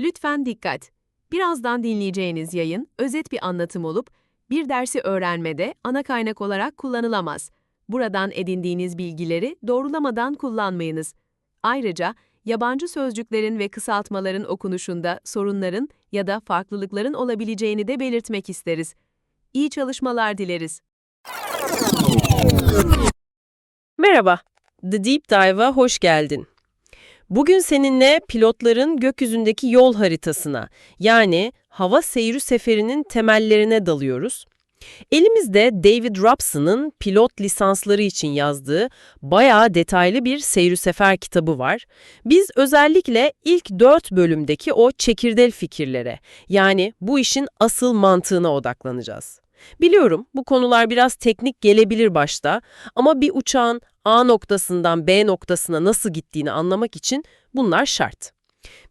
Lütfen dikkat. Birazdan dinleyeceğiniz yayın özet bir anlatım olup bir dersi öğrenmede ana kaynak olarak kullanılamaz. Buradan edindiğiniz bilgileri doğrulamadan kullanmayınız. Ayrıca yabancı sözcüklerin ve kısaltmaların okunuşunda sorunların ya da farklılıkların olabileceğini de belirtmek isteriz. İyi çalışmalar dileriz. Merhaba, The Deep Dive'a hoş geldin. Bugün seninle pilotların gökyüzündeki yol haritasına, yani hava seyri seferinin temellerine dalıyoruz. Elimizde David Robson'ın pilot lisansları için yazdığı bayağı detaylı bir seyri sefer kitabı var. Biz özellikle ilk dört bölümdeki o çekirdel fikirlere, yani bu işin asıl mantığına odaklanacağız. Biliyorum bu konular biraz teknik gelebilir başta ama bir uçağın A noktasından B noktasına nasıl gittiğini anlamak için bunlar şart.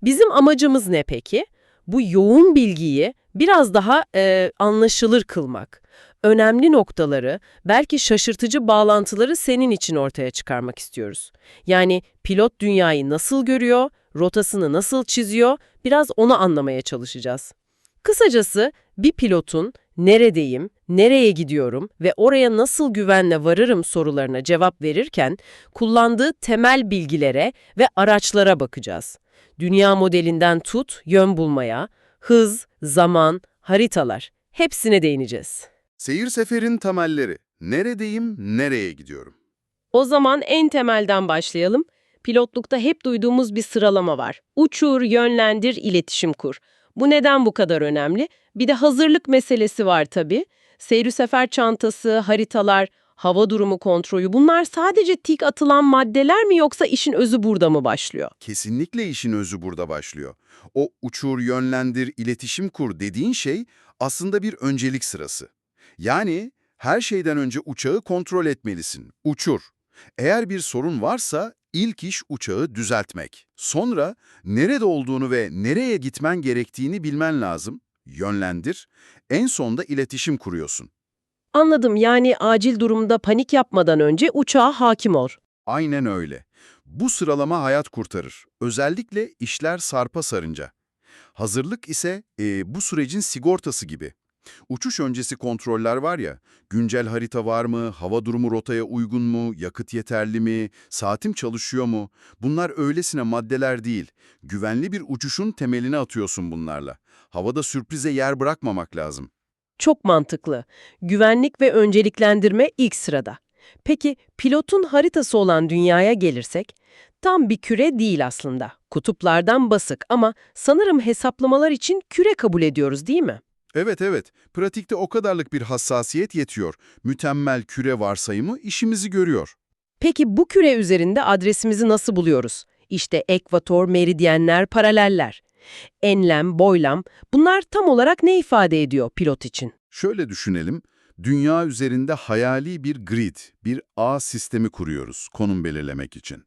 Bizim amacımız ne peki? Bu yoğun bilgiyi biraz daha e, anlaşılır kılmak. Önemli noktaları, belki şaşırtıcı bağlantıları senin için ortaya çıkarmak istiyoruz. Yani pilot dünyayı nasıl görüyor, rotasını nasıl çiziyor, biraz onu anlamaya çalışacağız. Kısacası bir pilotun neredeyim, nereye gidiyorum ve oraya nasıl güvenle varırım sorularına cevap verirken kullandığı temel bilgilere ve araçlara bakacağız. Dünya modelinden tut, yön bulmaya, hız, zaman, haritalar hepsine değineceğiz. Seyir seferin temelleri. Neredeyim, nereye gidiyorum? O zaman en temelden başlayalım. Pilotlukta hep duyduğumuz bir sıralama var. Uçur, yönlendir, iletişim kur. Bu neden bu kadar önemli? Bir de hazırlık meselesi var tabii. Seyri sefer çantası, haritalar, hava durumu kontrolü bunlar sadece tik atılan maddeler mi yoksa işin özü burada mı başlıyor? Kesinlikle işin özü burada başlıyor. O uçur, yönlendir, iletişim kur dediğin şey aslında bir öncelik sırası. Yani her şeyden önce uçağı kontrol etmelisin. Uçur. Eğer bir sorun varsa ilk iş uçağı düzeltmek. Sonra nerede olduğunu ve nereye gitmen gerektiğini bilmen lazım. Yönlendir. En sonda iletişim kuruyorsun. Anladım yani acil durumda panik yapmadan önce uçağa hakim ol. Aynen öyle. Bu sıralama hayat kurtarır. Özellikle işler sarpa sarınca. Hazırlık ise e, bu sürecin sigortası gibi. Uçuş öncesi kontroller var ya, güncel harita var mı, hava durumu rotaya uygun mu, yakıt yeterli mi, saatim çalışıyor mu? Bunlar öylesine maddeler değil. Güvenli bir uçuşun temelini atıyorsun bunlarla. Havada sürprize yer bırakmamak lazım. Çok mantıklı. Güvenlik ve önceliklendirme ilk sırada. Peki pilotun haritası olan dünyaya gelirsek, tam bir küre değil aslında. Kutuplardan basık ama sanırım hesaplamalar için küre kabul ediyoruz değil mi? Evet evet, pratikte o kadarlık bir hassasiyet yetiyor. Mütemmel küre varsayımı işimizi görüyor. Peki bu küre üzerinde adresimizi nasıl buluyoruz? İşte ekvator, meridyenler, paraleller. Enlem, boylam bunlar tam olarak ne ifade ediyor pilot için? Şöyle düşünelim, dünya üzerinde hayali bir grid, bir ağ sistemi kuruyoruz konum belirlemek için.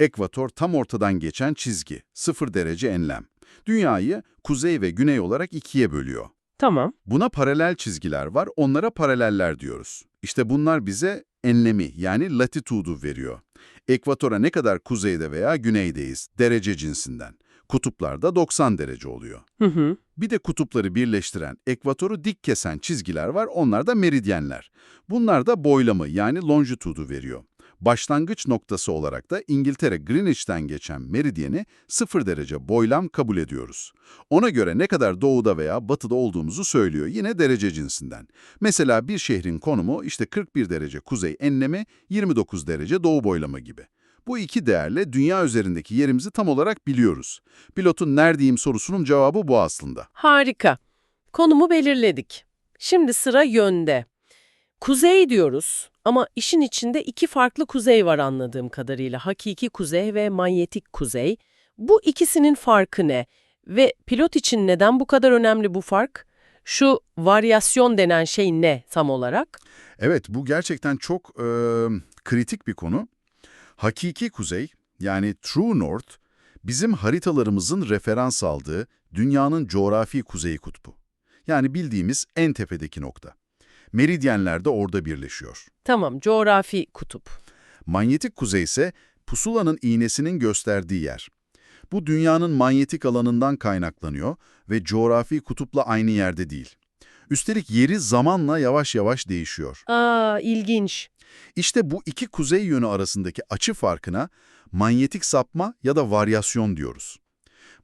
Ekvator tam ortadan geçen çizgi, 0 derece enlem. Dünyayı kuzey ve güney olarak ikiye bölüyor. Tamam. Buna paralel çizgiler var, onlara paraleller diyoruz. İşte bunlar bize enlemi yani latitude'u veriyor. Ekvatora ne kadar kuzeyde veya güneydeyiz, derece cinsinden. Kutuplarda 90 derece oluyor. Hı hı. Bir de kutupları birleştiren, ekvatoru dik kesen çizgiler var, onlar da meridyenler. Bunlar da boylamı yani longitude'u veriyor. Başlangıç noktası olarak da İngiltere Greenwich'ten geçen meridyeni 0 derece boylam kabul ediyoruz. Ona göre ne kadar doğuda veya batıda olduğumuzu söylüyor yine derece cinsinden. Mesela bir şehrin konumu işte 41 derece kuzey enlemi, 29 derece doğu boylamı gibi. Bu iki değerle dünya üzerindeki yerimizi tam olarak biliyoruz. Pilotun neredeyim sorusunun cevabı bu aslında. Harika. Konumu belirledik. Şimdi sıra yönde. Kuzey diyoruz ama işin içinde iki farklı kuzey var anladığım kadarıyla. Hakiki kuzey ve manyetik kuzey. Bu ikisinin farkı ne? Ve pilot için neden bu kadar önemli bu fark? Şu varyasyon denen şey ne tam olarak? Evet, bu gerçekten çok e, kritik bir konu. Hakiki kuzey, yani True North, bizim haritalarımızın referans aldığı dünyanın coğrafi kuzey kutbu. Yani bildiğimiz en tepedeki nokta. Meridyenler de orada birleşiyor. Tamam, coğrafi kutup. Manyetik kuzey ise pusulanın iğnesinin gösterdiği yer. Bu dünyanın manyetik alanından kaynaklanıyor ve coğrafi kutupla aynı yerde değil. Üstelik yeri zamanla yavaş yavaş değişiyor. Aa, ilginç. İşte bu iki kuzey yönü arasındaki açı farkına manyetik sapma ya da varyasyon diyoruz.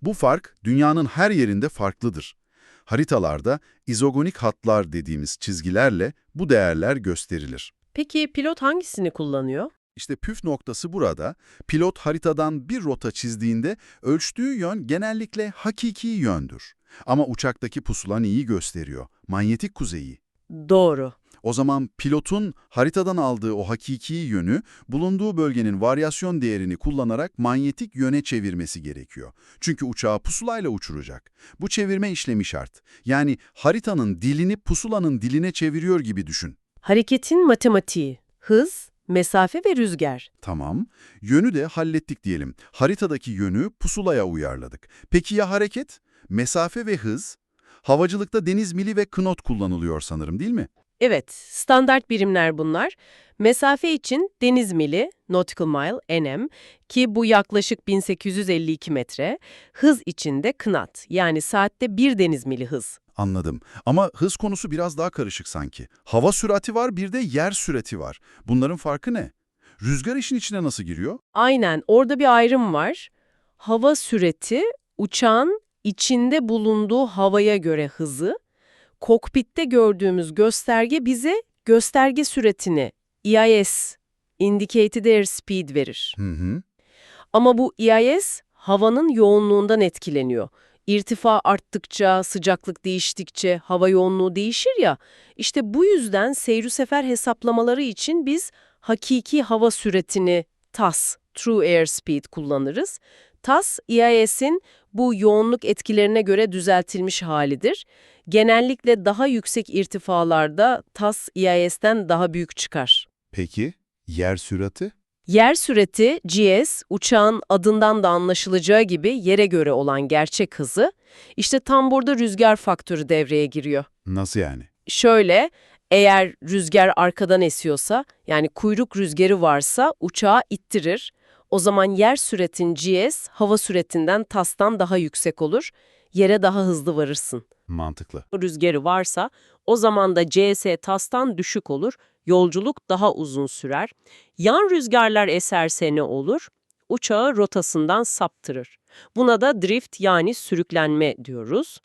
Bu fark dünyanın her yerinde farklıdır. Haritalarda izogonik hatlar dediğimiz çizgilerle bu değerler gösterilir. Peki pilot hangisini kullanıyor? İşte püf noktası burada. Pilot haritadan bir rota çizdiğinde ölçtüğü yön genellikle hakiki yöndür. Ama uçaktaki pusulan iyi gösteriyor. Manyetik kuzeyi. Doğru. O zaman pilotun haritadan aldığı o hakiki yönü bulunduğu bölgenin varyasyon değerini kullanarak manyetik yöne çevirmesi gerekiyor. Çünkü uçağı pusulayla uçuracak. Bu çevirme işlemi şart. Yani haritanın dilini pusulanın diline çeviriyor gibi düşün. Hareketin matematiği, hız, mesafe ve rüzgar. Tamam. Yönü de hallettik diyelim. Haritadaki yönü pusulaya uyarladık. Peki ya hareket? Mesafe ve hız? Havacılıkta deniz mili ve knot kullanılıyor sanırım değil mi? Evet, standart birimler bunlar. Mesafe için deniz mili, nautical mile, NM ki bu yaklaşık 1852 metre. Hız için de knot yani saatte bir deniz mili hız. Anladım. Ama hız konusu biraz daha karışık sanki. Hava sürati var bir de yer sürati var. Bunların farkı ne? Rüzgar işin içine nasıl giriyor? Aynen, orada bir ayrım var. Hava süreti, uçağın içinde bulunduğu havaya göre hızı, kokpitte gördüğümüz gösterge bize gösterge süretini, EIS, Indicated Airspeed verir. Hı hı. Ama bu EIS havanın yoğunluğundan etkileniyor. İrtifa arttıkça, sıcaklık değiştikçe hava yoğunluğu değişir ya. İşte bu yüzden seyir sefer hesaplamaları için biz hakiki hava süretini TAS, True Airspeed kullanırız. TAS, EIS'in bu yoğunluk etkilerine göre düzeltilmiş halidir. Genellikle daha yüksek irtifalarda TAS, EIS'ten daha büyük çıkar. Peki, yer sürati? Yer süreti, GS, uçağın adından da anlaşılacağı gibi yere göre olan gerçek hızı, işte tam burada rüzgar faktörü devreye giriyor. Nasıl yani? Şöyle, eğer rüzgar arkadan esiyorsa, yani kuyruk rüzgarı varsa uçağı ittirir. O zaman yer süretin GS, hava süretinden TAS'tan daha yüksek olur, yere daha hızlı varırsın. Mantıklı. Rüzgarı varsa, o zaman da CS TAS'tan düşük olur, yolculuk daha uzun sürer. Yan rüzgarlar eserse ne olur? Uçağı rotasından saptırır. Buna da drift yani sürüklenme diyoruz.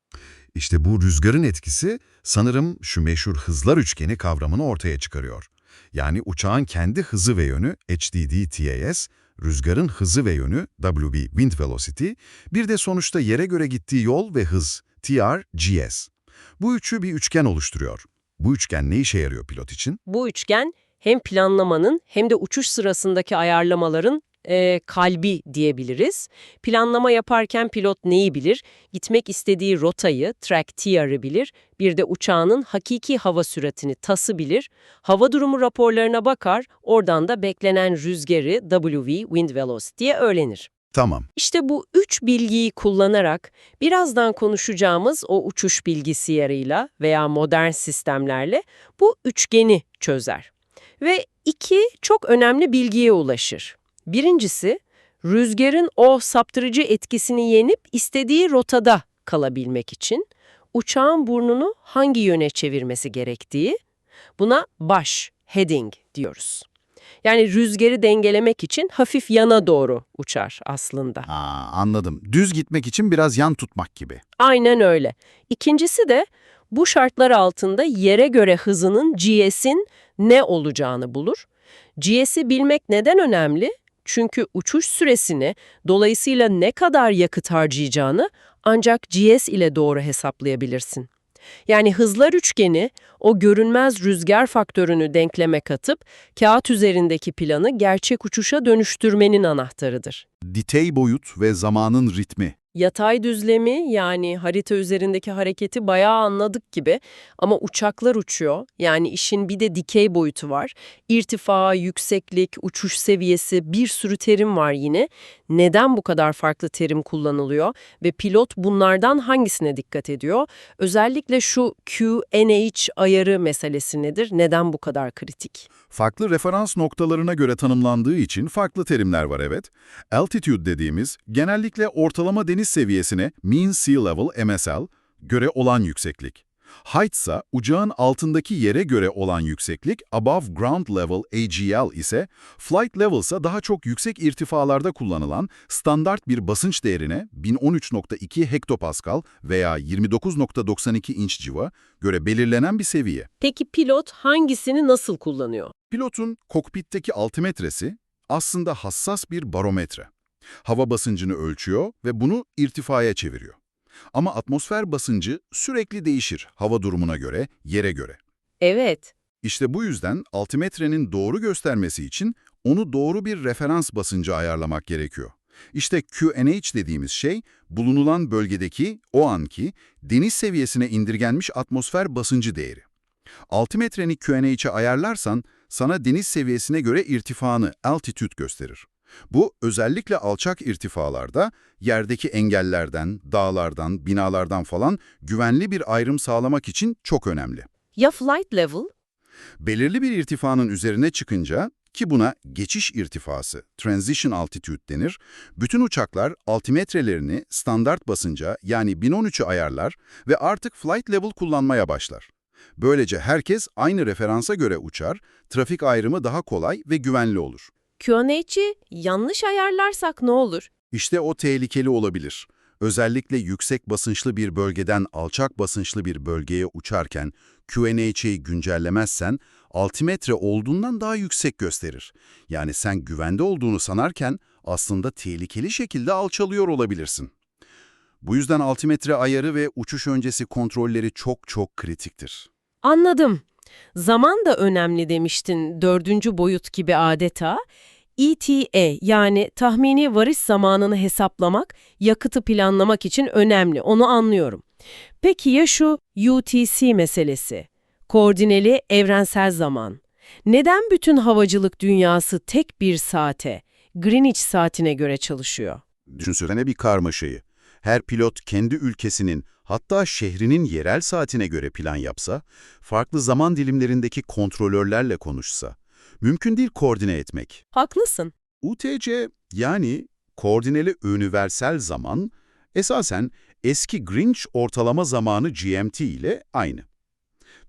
İşte bu rüzgarın etkisi sanırım şu meşhur hızlar üçgeni kavramını ortaya çıkarıyor. Yani uçağın kendi hızı ve yönü HDD-TAS, rüzgarın hızı ve yönü WB Wind Velocity, bir de sonuçta yere göre gittiği yol ve hız TR-GS. Bu üçü bir üçgen oluşturuyor. Bu üçgen ne işe yarıyor pilot için? Bu üçgen hem planlamanın hem de uçuş sırasındaki ayarlamaların e, kalbi diyebiliriz. Planlama yaparken pilot neyi bilir? Gitmek istediği rotayı, track TR'ı bilir. Bir de uçağının hakiki hava süratini, TAS'ı bilir. Hava durumu raporlarına bakar, oradan da beklenen rüzgarı WV, Wind Velocity'ye öğrenir. Tamam. İşte bu üç bilgiyi kullanarak birazdan konuşacağımız o uçuş bilgisayarıyla veya modern sistemlerle bu üçgeni çözer. Ve iki çok önemli bilgiye ulaşır. Birincisi, rüzgarın o saptırıcı etkisini yenip istediği rotada kalabilmek için uçağın burnunu hangi yöne çevirmesi gerektiği, buna baş, heading diyoruz. Yani rüzgarı dengelemek için hafif yana doğru uçar aslında. Aa, anladım. Düz gitmek için biraz yan tutmak gibi. Aynen öyle. İkincisi de bu şartlar altında yere göre hızının GS'in ne olacağını bulur. GS'i bilmek neden önemli? Çünkü uçuş süresini, dolayısıyla ne kadar yakıt harcayacağını ancak GS ile doğru hesaplayabilirsin. Yani hızlar üçgeni o görünmez rüzgar faktörünü denkleme katıp kağıt üzerindeki planı gerçek uçuşa dönüştürmenin anahtarıdır. Ditey boyut ve zamanın ritmi. Yatay düzlemi yani harita üzerindeki hareketi bayağı anladık gibi ama uçaklar uçuyor. Yani işin bir de dikey boyutu var. İrtifa, yükseklik, uçuş seviyesi bir sürü terim var yine. Neden bu kadar farklı terim kullanılıyor ve pilot bunlardan hangisine dikkat ediyor? Özellikle şu QNH ayarı meselesi nedir? Neden bu kadar kritik? Farklı referans noktalarına göre tanımlandığı için farklı terimler var evet. Altitude dediğimiz genellikle ortalama deniz seviyesine mean sea level MSL göre olan yükseklik. Height ise uçağın altındaki yere göre olan yükseklik, above ground level AGL ise flight level ise daha çok yüksek irtifalarda kullanılan standart bir basınç değerine 1013.2 hektopascal veya 29.92 inç civa göre belirlenen bir seviye. Peki pilot hangisini nasıl kullanıyor? Pilotun kokpitteki altimetresi aslında hassas bir barometre. Hava basıncını ölçüyor ve bunu irtifaya çeviriyor. Ama atmosfer basıncı sürekli değişir hava durumuna göre, yere göre. Evet. İşte bu yüzden altimetrenin doğru göstermesi için onu doğru bir referans basıncı ayarlamak gerekiyor. İşte QNH dediğimiz şey, bulunulan bölgedeki, o anki, deniz seviyesine indirgenmiş atmosfer basıncı değeri. Altimetreni QNH'e ayarlarsan, sana deniz seviyesine göre irtifanı, altitude gösterir. Bu, özellikle alçak irtifalarda, yerdeki engellerden, dağlardan, binalardan falan güvenli bir ayrım sağlamak için çok önemli. Ya flight level? Belirli bir irtifanın üzerine çıkınca, ki buna geçiş irtifası, transition altitude denir, bütün uçaklar altimetrelerini standart basınca yani 1013'ü ayarlar ve artık flight level kullanmaya başlar. Böylece herkes aynı referansa göre uçar, trafik ayrımı daha kolay ve güvenli olur. QNH'i yanlış ayarlarsak ne olur? İşte o tehlikeli olabilir. Özellikle yüksek basınçlı bir bölgeden alçak basınçlı bir bölgeye uçarken QNH'yi güncellemezsen altimetre olduğundan daha yüksek gösterir. Yani sen güvende olduğunu sanarken aslında tehlikeli şekilde alçalıyor olabilirsin. Bu yüzden altimetre ayarı ve uçuş öncesi kontrolleri çok çok kritiktir. Anladım. Zaman da önemli demiştin dördüncü boyut gibi adeta. ETA yani tahmini varış zamanını hesaplamak, yakıtı planlamak için önemli, onu anlıyorum. Peki ya şu UTC meselesi? Koordineli evrensel zaman. Neden bütün havacılık dünyası tek bir saate, Greenwich saatine göre çalışıyor? Düşünsene bir karmaşayı. Her pilot kendi ülkesinin hatta şehrinin yerel saatine göre plan yapsa, farklı zaman dilimlerindeki kontrolörlerle konuşsa, mümkün değil koordine etmek. Haklısın. UTC yani koordineli universel zaman esasen eski Greenwich ortalama zamanı GMT ile aynı.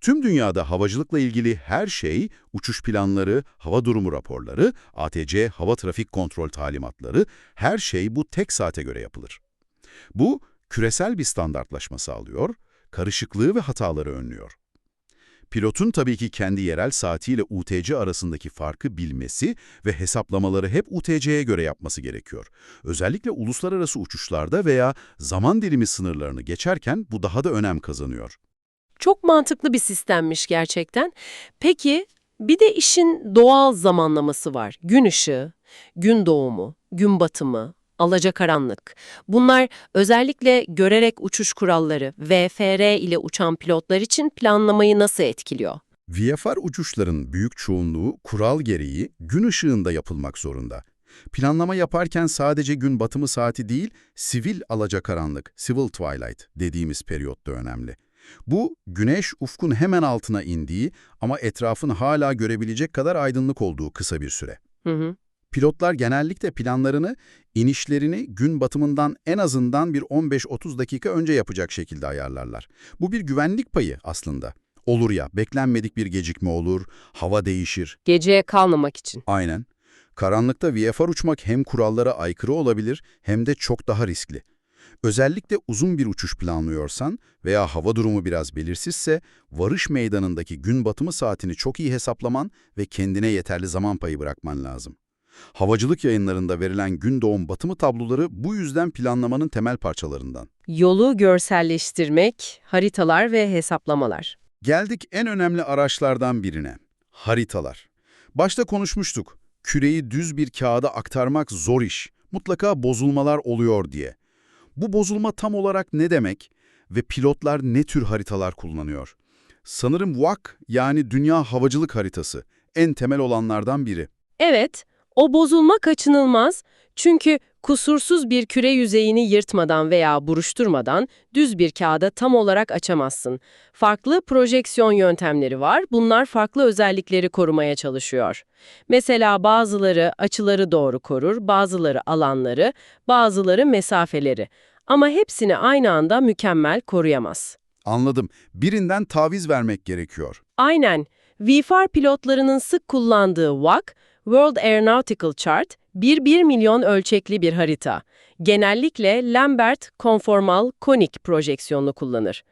Tüm dünyada havacılıkla ilgili her şey, uçuş planları, hava durumu raporları, ATC hava trafik kontrol talimatları, her şey bu tek saate göre yapılır. Bu, küresel bir standartlaşma sağlıyor, karışıklığı ve hataları önlüyor. Pilotun tabii ki kendi yerel saatiyle UTC arasındaki farkı bilmesi ve hesaplamaları hep UTC'ye göre yapması gerekiyor. Özellikle uluslararası uçuşlarda veya zaman dilimi sınırlarını geçerken bu daha da önem kazanıyor. Çok mantıklı bir sistemmiş gerçekten. Peki bir de işin doğal zamanlaması var. Gün ışığı, gün doğumu, gün batımı, alacakaranlık. Bunlar özellikle görerek uçuş kuralları VFR ile uçan pilotlar için planlamayı nasıl etkiliyor? VFR uçuşların büyük çoğunluğu kural gereği gün ışığında yapılmak zorunda. Planlama yaparken sadece gün batımı saati değil, sivil alacakaranlık, civil twilight dediğimiz periyot da önemli. Bu, güneş ufkun hemen altına indiği ama etrafın hala görebilecek kadar aydınlık olduğu kısa bir süre. Hı hı. Pilotlar genellikle planlarını, inişlerini gün batımından en azından bir 15-30 dakika önce yapacak şekilde ayarlarlar. Bu bir güvenlik payı aslında. Olur ya, beklenmedik bir gecikme olur, hava değişir. Geceye kalmamak için. Aynen. Karanlıkta VFR uçmak hem kurallara aykırı olabilir hem de çok daha riskli. Özellikle uzun bir uçuş planlıyorsan veya hava durumu biraz belirsizse, varış meydanındaki gün batımı saatini çok iyi hesaplaman ve kendine yeterli zaman payı bırakman lazım. Havacılık yayınlarında verilen gün doğum batımı tabloları bu yüzden planlamanın temel parçalarından. Yolu görselleştirmek, haritalar ve hesaplamalar. Geldik en önemli araçlardan birine. Haritalar. Başta konuşmuştuk. Küreyi düz bir kağıda aktarmak zor iş. Mutlaka bozulmalar oluyor diye. Bu bozulma tam olarak ne demek ve pilotlar ne tür haritalar kullanıyor? Sanırım WAC yani Dünya Havacılık Haritası en temel olanlardan biri. Evet, o bozulma kaçınılmaz çünkü Kusursuz bir küre yüzeyini yırtmadan veya buruşturmadan düz bir kağıda tam olarak açamazsın. Farklı projeksiyon yöntemleri var. Bunlar farklı özellikleri korumaya çalışıyor. Mesela bazıları açıları doğru korur, bazıları alanları, bazıları mesafeleri. Ama hepsini aynı anda mükemmel koruyamaz. Anladım. Birinden taviz vermek gerekiyor. Aynen. VFAR pilotlarının sık kullandığı WAC, World Aeronautical Chart, 1-1 milyon ölçekli bir harita. Genellikle Lambert konformal konik projeksiyonunu kullanır.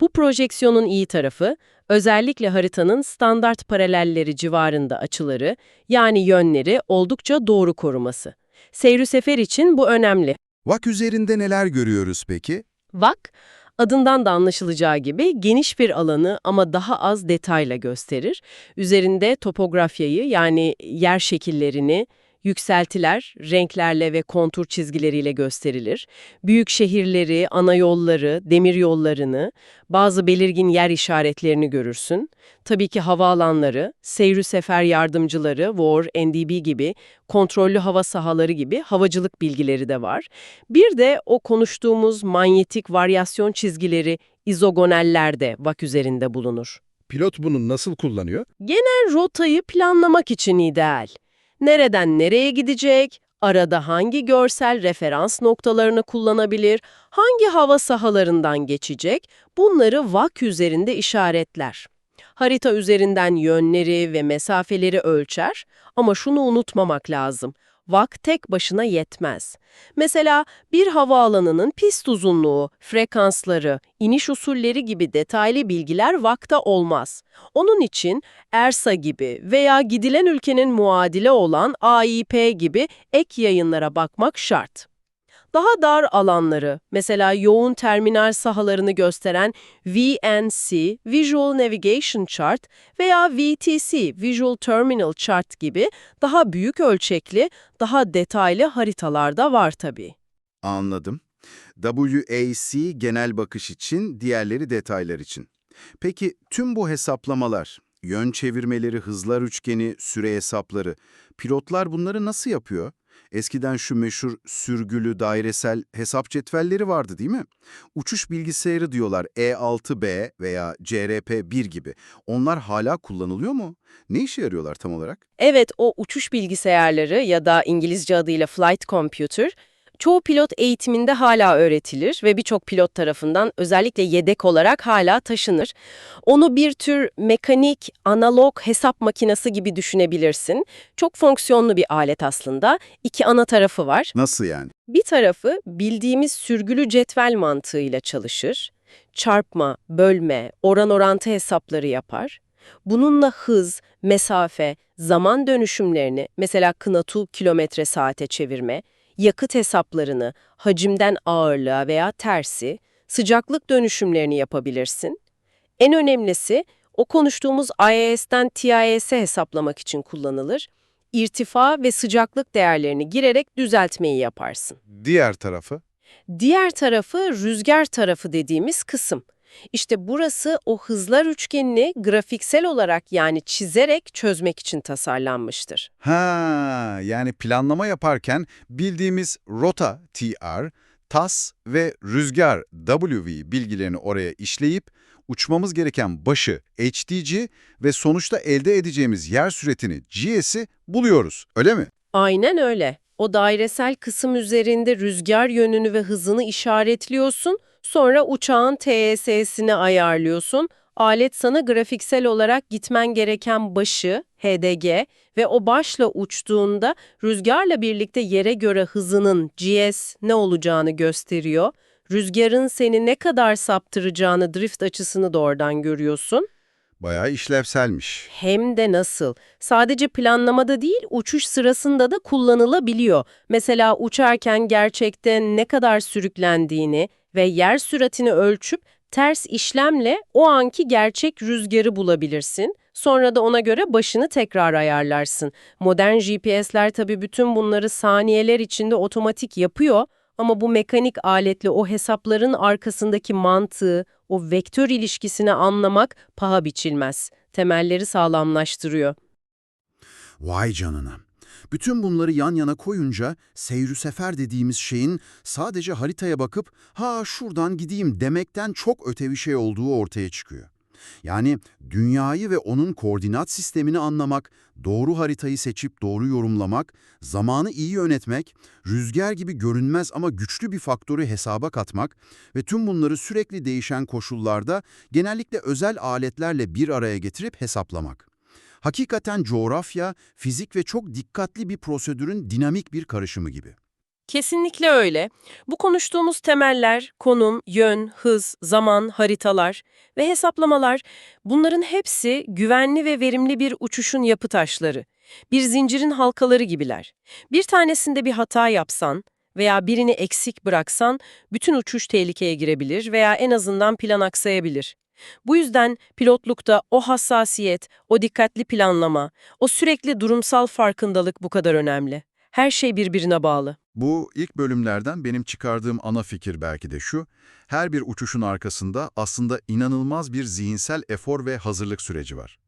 Bu projeksiyonun iyi tarafı, özellikle haritanın standart paralelleri civarında açıları, yani yönleri oldukça doğru koruması. Seyri sefer için bu önemli. VAK üzerinde neler görüyoruz peki? VAK, adından da anlaşılacağı gibi geniş bir alanı ama daha az detayla gösterir. Üzerinde topografyayı yani yer şekillerini, yükseltiler, renklerle ve kontur çizgileriyle gösterilir. Büyük şehirleri, ana yolları, demir yollarını, bazı belirgin yer işaretlerini görürsün. Tabii ki havaalanları, seyri sefer yardımcıları, VOR, NDB gibi, kontrollü hava sahaları gibi havacılık bilgileri de var. Bir de o konuştuğumuz manyetik varyasyon çizgileri, izogoneller de VAK üzerinde bulunur. Pilot bunu nasıl kullanıyor? Genel rotayı planlamak için ideal. Nereden nereye gidecek, arada hangi görsel referans noktalarını kullanabilir, hangi hava sahalarından geçecek, bunları VAK üzerinde işaretler. Harita üzerinden yönleri ve mesafeleri ölçer ama şunu unutmamak lazım. VAK tek başına yetmez. Mesela bir havaalanının pist uzunluğu, frekansları, iniş usulleri gibi detaylı bilgiler VAK'ta olmaz. Onun için ERSA gibi veya gidilen ülkenin muadili olan AIP gibi ek yayınlara bakmak şart. Daha dar alanları, mesela yoğun terminal sahalarını gösteren VNC, Visual Navigation Chart veya VTC, Visual Terminal Chart gibi daha büyük ölçekli, daha detaylı haritalar da var tabii. Anladım. WAC genel bakış için, diğerleri detaylar için. Peki tüm bu hesaplamalar, yön çevirmeleri, hızlar üçgeni, süre hesapları, pilotlar bunları nasıl yapıyor? Eskiden şu meşhur sürgülü dairesel hesap cetvelleri vardı değil mi? Uçuş bilgisayarı diyorlar E6B veya CRP1 gibi. Onlar hala kullanılıyor mu? Ne işe yarıyorlar tam olarak? Evet, o uçuş bilgisayarları ya da İngilizce adıyla flight computer, çoğu pilot eğitiminde hala öğretilir ve birçok pilot tarafından özellikle yedek olarak hala taşınır. Onu bir tür mekanik, analog hesap makinesi gibi düşünebilirsin. Çok fonksiyonlu bir alet aslında. İki ana tarafı var. Nasıl yani? Bir tarafı bildiğimiz sürgülü cetvel mantığıyla çalışır. Çarpma, bölme, oran orantı hesapları yapar. Bununla hız, mesafe, zaman dönüşümlerini mesela kınatu kilometre saate çevirme, yakıt hesaplarını, hacimden ağırlığa veya tersi, sıcaklık dönüşümlerini yapabilirsin. En önemlisi o konuştuğumuz IAS'ten TIAS'e hesaplamak için kullanılır. İrtifa ve sıcaklık değerlerini girerek düzeltmeyi yaparsın. Diğer tarafı? Diğer tarafı rüzgar tarafı dediğimiz kısım. İşte burası o hızlar üçgenini grafiksel olarak yani çizerek çözmek için tasarlanmıştır. Ha, yani planlama yaparken bildiğimiz rota TR, TAS ve rüzgar WV bilgilerini oraya işleyip uçmamız gereken başı HDG ve sonuçta elde edeceğimiz yer süretini GS'i buluyoruz, öyle mi? Aynen öyle. O dairesel kısım üzerinde rüzgar yönünü ve hızını işaretliyorsun, sonra uçağın TSS'ini ayarlıyorsun. Alet sana grafiksel olarak gitmen gereken başı, HDG ve o başla uçtuğunda rüzgarla birlikte yere göre hızının GS ne olacağını gösteriyor. Rüzgarın seni ne kadar saptıracağını drift açısını da oradan görüyorsun. Bayağı işlevselmiş. Hem de nasıl? Sadece planlamada değil, uçuş sırasında da kullanılabiliyor. Mesela uçarken gerçekte ne kadar sürüklendiğini ve yer süratini ölçüp ters işlemle o anki gerçek rüzgarı bulabilirsin. Sonra da ona göre başını tekrar ayarlarsın. Modern GPS'ler tabii bütün bunları saniyeler içinde otomatik yapıyor ama bu mekanik aletle o hesapların arkasındaki mantığı, o vektör ilişkisini anlamak paha biçilmez. Temelleri sağlamlaştırıyor. Vay canına. Bütün bunları yan yana koyunca seyrü sefer dediğimiz şeyin sadece haritaya bakıp ha şuradan gideyim demekten çok öte bir şey olduğu ortaya çıkıyor. Yani dünyayı ve onun koordinat sistemini anlamak, doğru haritayı seçip doğru yorumlamak, zamanı iyi yönetmek, rüzgar gibi görünmez ama güçlü bir faktörü hesaba katmak ve tüm bunları sürekli değişen koşullarda genellikle özel aletlerle bir araya getirip hesaplamak. Hakikaten coğrafya, fizik ve çok dikkatli bir prosedürün dinamik bir karışımı gibi. Kesinlikle öyle. Bu konuştuğumuz temeller, konum, yön, hız, zaman, haritalar ve hesaplamalar bunların hepsi güvenli ve verimli bir uçuşun yapı taşları. Bir zincirin halkaları gibiler. Bir tanesinde bir hata yapsan veya birini eksik bıraksan bütün uçuş tehlikeye girebilir veya en azından plan aksayabilir. Bu yüzden pilotlukta o hassasiyet, o dikkatli planlama, o sürekli durumsal farkındalık bu kadar önemli. Her şey birbirine bağlı. Bu ilk bölümlerden benim çıkardığım ana fikir belki de şu, her bir uçuşun arkasında aslında inanılmaz bir zihinsel efor ve hazırlık süreci var.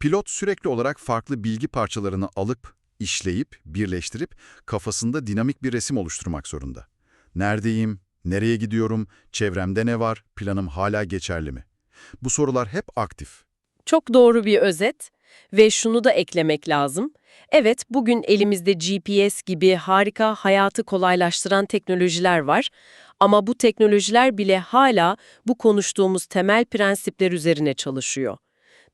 Pilot sürekli olarak farklı bilgi parçalarını alıp, işleyip, birleştirip kafasında dinamik bir resim oluşturmak zorunda. Neredeyim, nereye gidiyorum, çevremde ne var, planım hala geçerli mi? Bu sorular hep aktif. Çok doğru bir özet ve şunu da eklemek lazım. Evet, bugün elimizde GPS gibi harika hayatı kolaylaştıran teknolojiler var ama bu teknolojiler bile hala bu konuştuğumuz temel prensipler üzerine çalışıyor.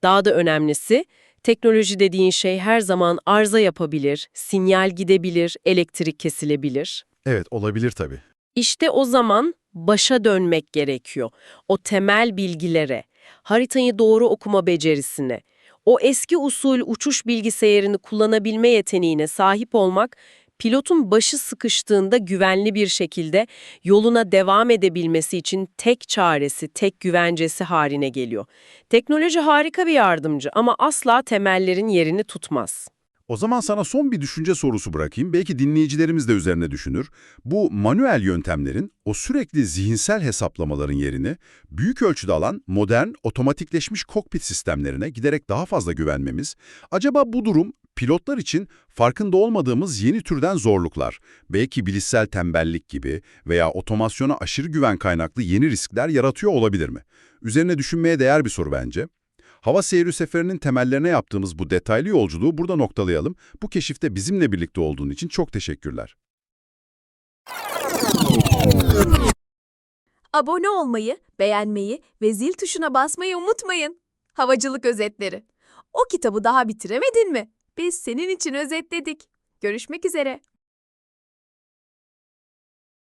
Daha da önemlisi, teknoloji dediğin şey her zaman arıza yapabilir, sinyal gidebilir, elektrik kesilebilir. Evet, olabilir tabii. İşte o zaman başa dönmek gerekiyor. O temel bilgilere, haritayı doğru okuma becerisine, o eski usul uçuş bilgisayarını kullanabilme yeteneğine sahip olmak, pilotun başı sıkıştığında güvenli bir şekilde yoluna devam edebilmesi için tek çaresi, tek güvencesi haline geliyor. Teknoloji harika bir yardımcı ama asla temellerin yerini tutmaz. O zaman sana son bir düşünce sorusu bırakayım. Belki dinleyicilerimiz de üzerine düşünür. Bu manuel yöntemlerin, o sürekli zihinsel hesaplamaların yerini büyük ölçüde alan modern, otomatikleşmiş kokpit sistemlerine giderek daha fazla güvenmemiz, acaba bu durum pilotlar için farkında olmadığımız yeni türden zorluklar, belki bilişsel tembellik gibi veya otomasyona aşırı güven kaynaklı yeni riskler yaratıyor olabilir mi? Üzerine düşünmeye değer bir soru bence. Hava seyri seferinin temellerine yaptığımız bu detaylı yolculuğu burada noktalayalım. Bu keşifte bizimle birlikte olduğun için çok teşekkürler. Abone olmayı, beğenmeyi ve zil tuşuna basmayı unutmayın. Havacılık özetleri. O kitabı daha bitiremedin mi? Biz senin için özetledik. Görüşmek üzere.